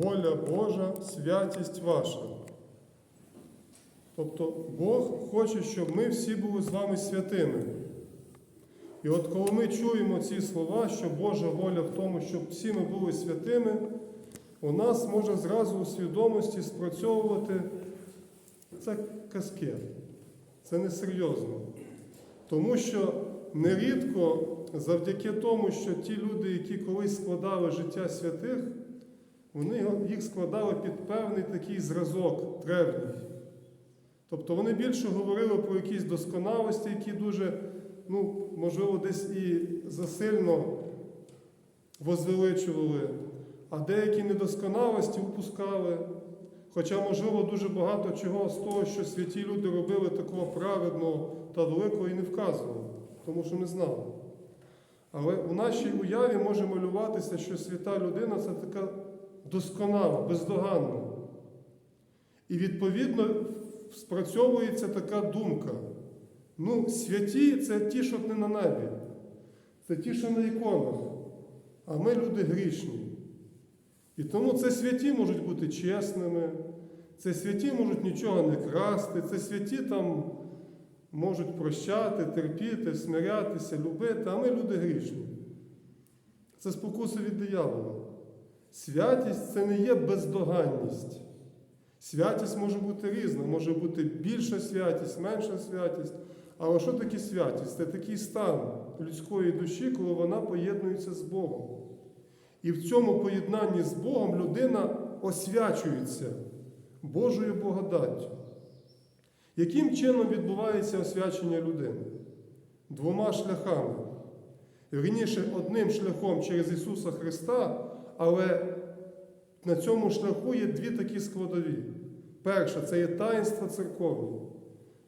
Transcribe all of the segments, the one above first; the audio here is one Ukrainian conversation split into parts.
воля Божа, святість ваша. Тобто Бог хоче, щоб ми всі були з вами святими. І от коли ми чуємо ці слова, що Божа воля в тому, щоб всі ми були святими, у нас може зразу у свідомості спрацьовувати це казки. Це несерйозно. Тому що нерідко завдяки тому, що ті люди, які колись складали життя святих, вони їх складали під певний такий зразок древній. Тобто вони більше говорили про якісь досконалості, які дуже, ну, можливо, десь і засильно возвеличували, а деякі недосконалості упускали. Хоча, можливо, дуже багато чого з того, що святі люди робили такого праведного та великого і не вказували, тому що не знали. Але у нашій уяві може малюватися, що свята людина це така досконала, бездоганна. І відповідно спрацьовується така думка. Ну, святі це ті, що не на небі, це ті, що на іконах, а ми люди грішні. І тому це святі можуть бути чесними, це святі можуть нічого не красти, це святі там можуть прощати, терпіти, смирятися, любити, а ми люди грішні. Це спокуса від диявола. Святість це не є бездоганність. Святість може бути різна, може бути більша святість, менша святість. Але що таке святість? Це такий стан людської душі, коли вона поєднується з Богом. І в цьому поєднанні з Богом людина освячується Божою благодаттю. Яким чином відбувається освячення людини? Двома шляхами. Вірніше, одним шляхом через Ісуса Христа, але на цьому шляху є дві такі складові. Перше, це є таїнство церковне.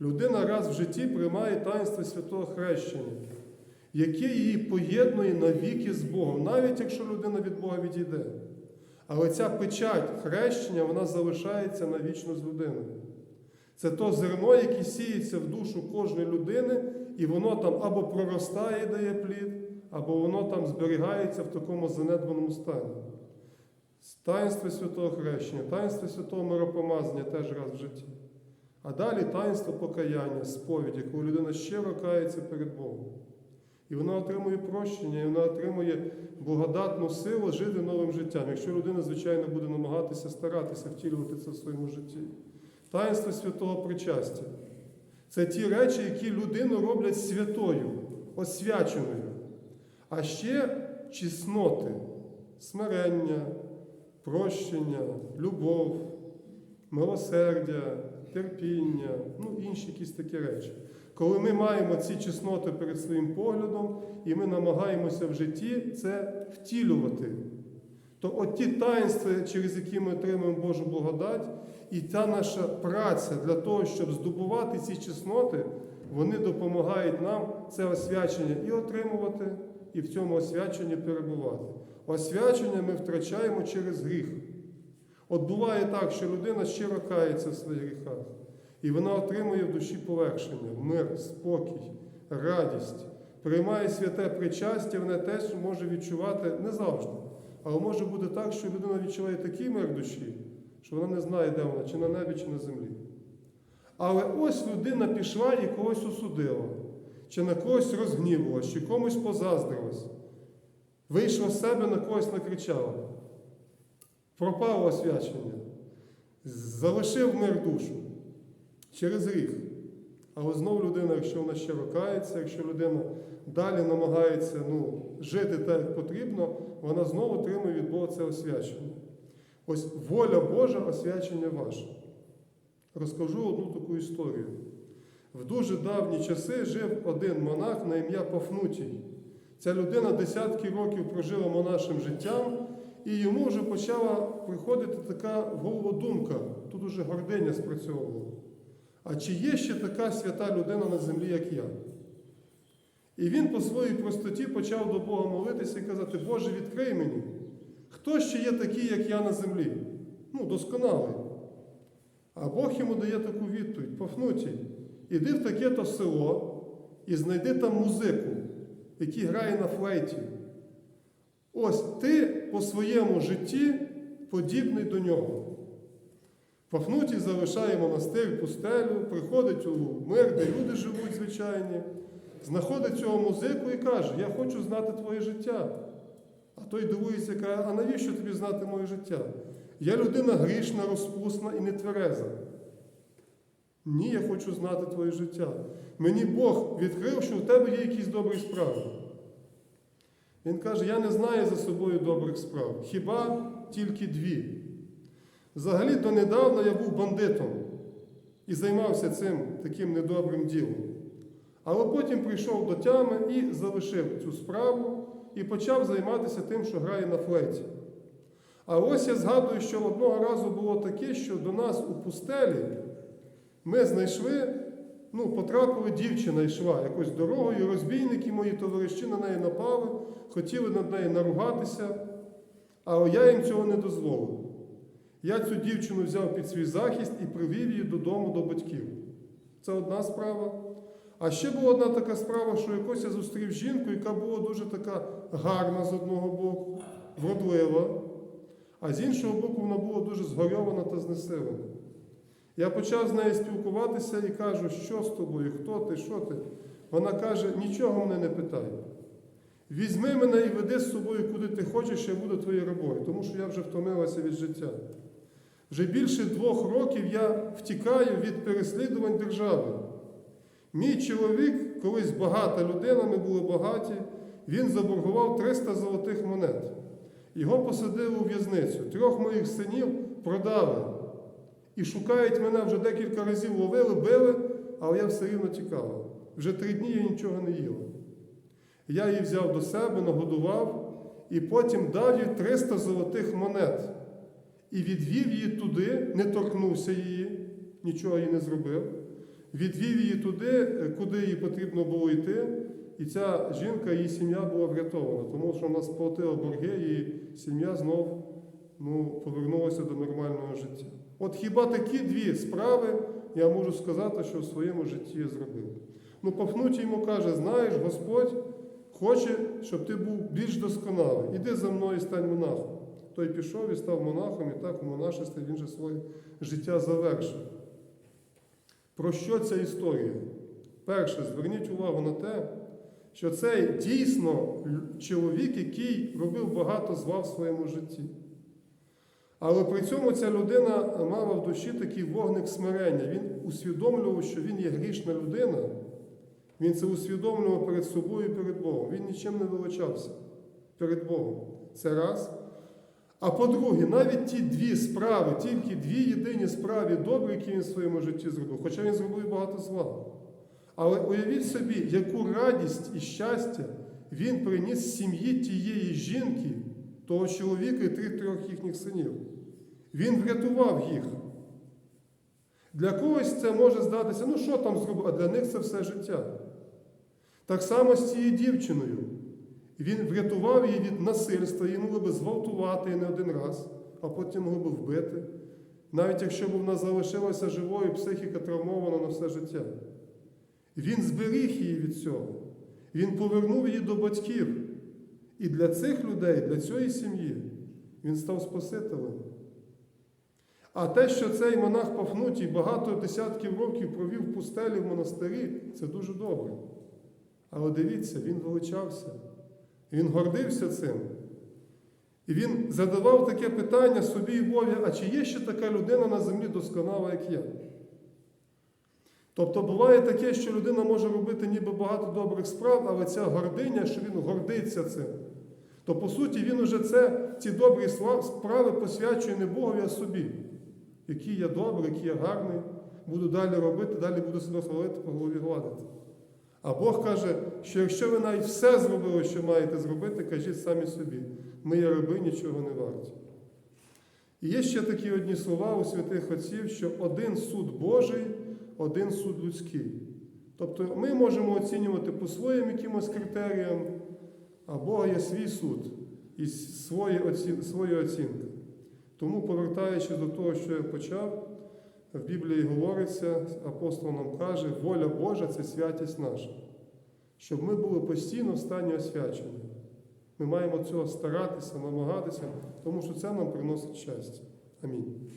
Людина раз в житті приймає таїнство святого хрещення, яке її поєднує навіки з Богом, навіть якщо людина від Бога відійде. Але ця печать хрещення вона залишається навічно з людиною. Це то зерно, яке сіється в душу кожної людини, і воно там або проростає і дає плід, або воно там зберігається в такому занедбаному стані. Таїнство святого хрещення, таїнство святого миропомазання теж раз в житті. А далі таїнство покаяння, сповіді, коли людина щиро кається перед Богом. І вона отримує прощення, і вона отримує благодатну силу жити новим життям, якщо людина, звичайно, буде намагатися старатися втілювати це в своєму житті. Таїнство святого причастя. Це ті речі, які людину роблять святою, освяченою. А ще чесноти, смирення, прощення, любов, милосердя, терпіння, ну інші якісь такі речі. Коли ми маємо ці чесноти перед своїм поглядом, і ми намагаємося в житті це втілювати, то от ті таїнства, через які ми отримуємо Божу благодать, і та наша праця для того, щоб здобувати ці чесноти, вони допомагають нам це освячення і отримувати, і в цьому освяченні перебувати. Освячення ми втрачаємо через гріх. От буває так, що людина щиро кається в своїх гріхах, і вона отримує в душі полегшення, мир, спокій, радість, приймає святе причастя, вона теж може відчувати не завжди. Але може бути так, що людина відчуває такий мир душі, що вона не знає, де вона, чи на небі, чи на землі. Але ось людина пішла і когось осудила, чи на когось розгнівалась, чи комусь позаздрилась, вийшла з себе, на когось накричала. Пропало освячення, залишив мир душу через гріх. Але знову людина, якщо вона ще рокається, якщо людина далі намагається ну, жити так, як потрібно, вона знову отримує від Бога це освячення. Ось воля Божа, освячення ваше. Розкажу одну таку історію. В дуже давні часи жив один монах на ім'я Пафнутій. Ця людина десятки років прожила монашим життям, і йому вже почала приходити така в тут уже гординя спрацьовувала. А чи є ще така свята людина на землі, як я? І він по своїй простоті почав до Бога молитися і казати, Боже, відкрий мені, хто ще є такий, як я на землі? Ну, досконалий. А Бог йому дає таку відповідь, Пафнутій, іди в таке-то село і знайди там музику, який грає на флейті. Ось ти по своєму житті подібний до нього. Пафнутій залишає монастир, пустелю, приходить у мир, де люди живуть звичайні, знаходить цього музику і каже: Я хочу знати твоє життя. А той дивується, і каже, а навіщо тобі знати моє життя? Я людина грішна, розпусна і нетвереза. Ні, я хочу знати твоє життя. Мені Бог відкрив, що в тебе є якісь добрі справи. Він каже: я не знаю за собою добрих справ, хіба тільки дві. Взагалі донедавна я був бандитом і займався цим таким недобрим ділом. Але потім прийшов до тями і залишив цю справу і почав займатися тим, що грає на флеті. А ось я згадую, що одного разу було таке, що до нас у пустелі ми знайшли, ну, потрапили, дівчина йшла якось дорогою, розбійники мої товариші на неї напали, хотіли над нею наругатися, але я їм цього не дозволив. Я цю дівчину взяв під свій захист і привів її додому до батьків. Це одна справа. А ще була одна така справа, що якось я зустрів жінку, яка була дуже така гарна з одного боку, вродлива, а з іншого боку, вона була дуже згорьована та знесилена. Я почав з нею спілкуватися і кажу, що з тобою, хто ти, що ти. Вона каже, нічого мене не питай. Візьми мене і веди з собою, куди ти хочеш, я буду твоєю рабою, тому що я вже втомилася від життя. Вже більше двох років я втікаю від переслідувань держави. Мій чоловік, колись багата людина, ми були багаті, він заборгував 300 золотих монет. Його посадили у в'язницю. Трьох моїх синів продали. І шукають мене вже декілька разів ловили, били, але я все рівно тікала. Вже три дні я нічого не їла. Я її взяв до себе, нагодував і потім дав їй 300 золотих монет. І відвів її туди, не торкнувся її, нічого їй не зробив. Відвів її туди, куди їй потрібно було йти. І ця жінка, її сім'я була врятована, тому що вона сплатила борги, і сім'я знов ну, повернулася до нормального життя. От хіба такі дві справи я можу сказати, що в своєму житті зробив. Ну, Пафнутій йому каже: знаєш, Господь хоче, щоб ти був більш досконалий. Іди за мною і стань монахом. Той пішов і став монахом, і так у монашестві він же своє життя завершив. Про що ця історія? Перше, зверніть увагу на те, що це дійсно чоловік, який робив багато зла в своєму житті. Але при цьому ця людина мала в душі такий вогник смирення. Він усвідомлював, що він є грішна людина. Він це усвідомлював перед собою і перед Богом. Він нічим не вилучався перед Богом. Це раз. А по-друге, навіть ті дві справи, тільки дві єдині справи добрі, які він в своєму житті зробив, хоча він зробив багато зла. Але уявіть собі, яку радість і щастя він приніс сім'ї тієї жінки, того чоловіка і трьох їхніх синів. Він врятував їх. Для когось це може здатися, ну що там зробив, а для них це все життя. Так само з цією дівчиною. Він врятував її від насильства, її могли би зґвалтувати не один раз, а потім могли би вбити. Навіть якщо б вона залишилася живою, психіка травмована на все життя. Він зберіг її від цього. Він повернув її до батьків. І для цих людей, для цієї сім'ї, він став Спасителем. А те, що цей монах Пафнутій багато десятків років провів в пустелі в монастирі, це дуже добре. Але дивіться, він величався, він гордився цим. І він задавав таке питання собі і Богу, а чи є ще така людина на землі досконала, як я? Тобто буває таке, що людина може робити ніби багато добрих справ, але ця гординя, що він гордиться цим. То по суті він уже це, ці добрі справи посвячує не Богові, а собі. Який я добрий, який я гарний, буду далі робити, далі буду себе хвалити, по голові гладити. А Бог каже, що якщо ви навіть все зробили, що маєте зробити, кажіть самі собі, ми є раби, нічого не варті. І є ще такі одні слова у святих отців, що один суд Божий, один суд людський. Тобто ми можемо оцінювати по своїм якимось критеріям, а Бога є свій суд і своя оцінка. Тому, повертаючись до того, що я почав, в Біблії говориться, апостол нам каже, воля Божа це святість наша, щоб ми були постійно в стані освячення. Ми маємо цього старатися, намагатися, тому що це нам приносить щастя. Амінь.